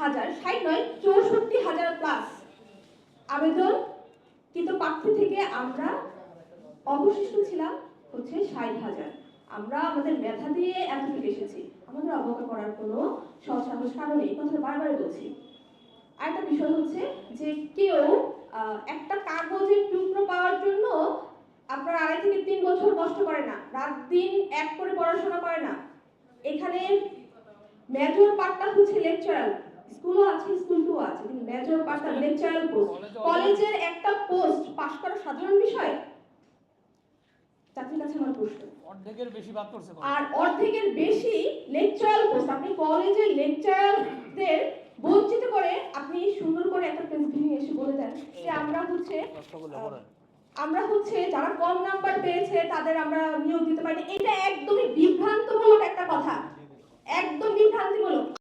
হাজার, ষাট নয়, চৌষট্টি হাজার প্লাস আবেদন। কিন্তু প্রার্থী থেকে আমরা অবশিষ্ট ছিলাম হচ্ছে ষাট হাজার। আমরা আমাদের মেধা দিয়ে এতটুকু এসেছি। আমাদের অবজ্ঞা করার কোনো সৎসাহস কারণে এই কথাটা বারবার বলছি। আরেকটা বিষয় হচ্ছে যে কেউ একটা কাগজের টুকরো পাওয়ার জন্য আপনার আড়াই থেকে তিন বছর কষ্ট করে না। রাত দিন এক করে পড়াশোনা করে না। মেজর পার্টটা হচ্ছে লেকচারাল স্কুলও আছে স্কুল টু আছে কিন্তু মেজর পার্টটা লেকচারাল পোস্ট কলেজের একটা পোস্ট পাশ করা সাধারণ বিষয়? চাকরির কাছে আমার প্রশ্ন। অর্ধেকের বেশি বাদ করছে আর অর্ধেকের বেশি লেকচারাল পোস্ট আপনি কলেজের লেকচারারদের বঞ্চিত করে আপনি সুন্দর করে একটা প্রেস ভেঙে এসে বলে দেন। যে আমরা হচ্ছে আমরা হচ্ছে যারা কম নাম্বার পেয়েছে তাদের আমরা নিয়োগ দিতে পারি। এটা একদমই বিভ্রান্তমূলক একটা কথা। একদম